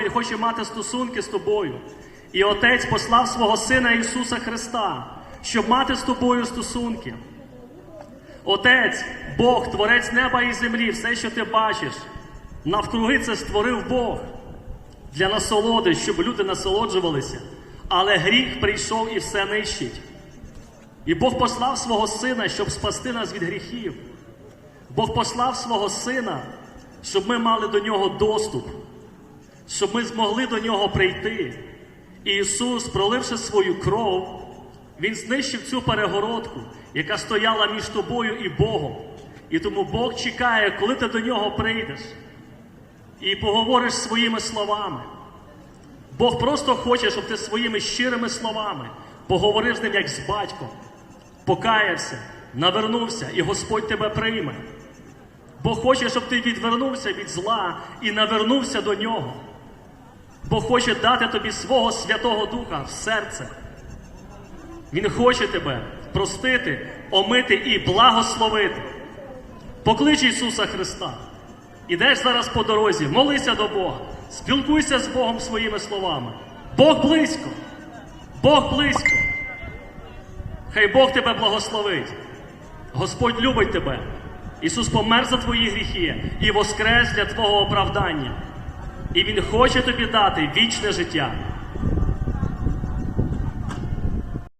Він хоче мати стосунки з тобою. І Отець послав свого Сина Ісуса Христа, щоб мати з тобою стосунки. Отець, Бог, Творець неба і землі, все, що ти бачиш, навкруги це створив Бог для насолоди, щоб люди насолоджувалися. Але гріх прийшов і все нищить. І Бог послав свого Сина, щоб спасти нас від гріхів. Бог послав свого Сина, щоб ми мали до нього доступ, щоб ми змогли до нього прийти. І Ісус, проливши свою кров, Він знищив цю перегородку, яка стояла між тобою і Богом. І тому Бог чекає, коли ти до нього прийдеш і поговориш своїми словами. Бог просто хоче, щоб ти своїми щирими словами поговорив з ним як з батьком, покаявся, навернувся, і Господь тебе прийме. Бог хоче, щоб ти відвернувся від зла і навернувся до нього. Бог хоче дати тобі свого Святого Духа в серце. Він хоче тебе простити, омити і благословити. Поклич Ісуса Христа. Ідеш зараз по дорозі, молися до Бога, спілкуйся з Богом своїми словами. Бог близько, Бог близько. Хай Бог тебе благословить. Господь любить тебе. Ісус помер за твої гріхи і воскрес для твого оправдання. І Він хоче тобі дати вічне життя.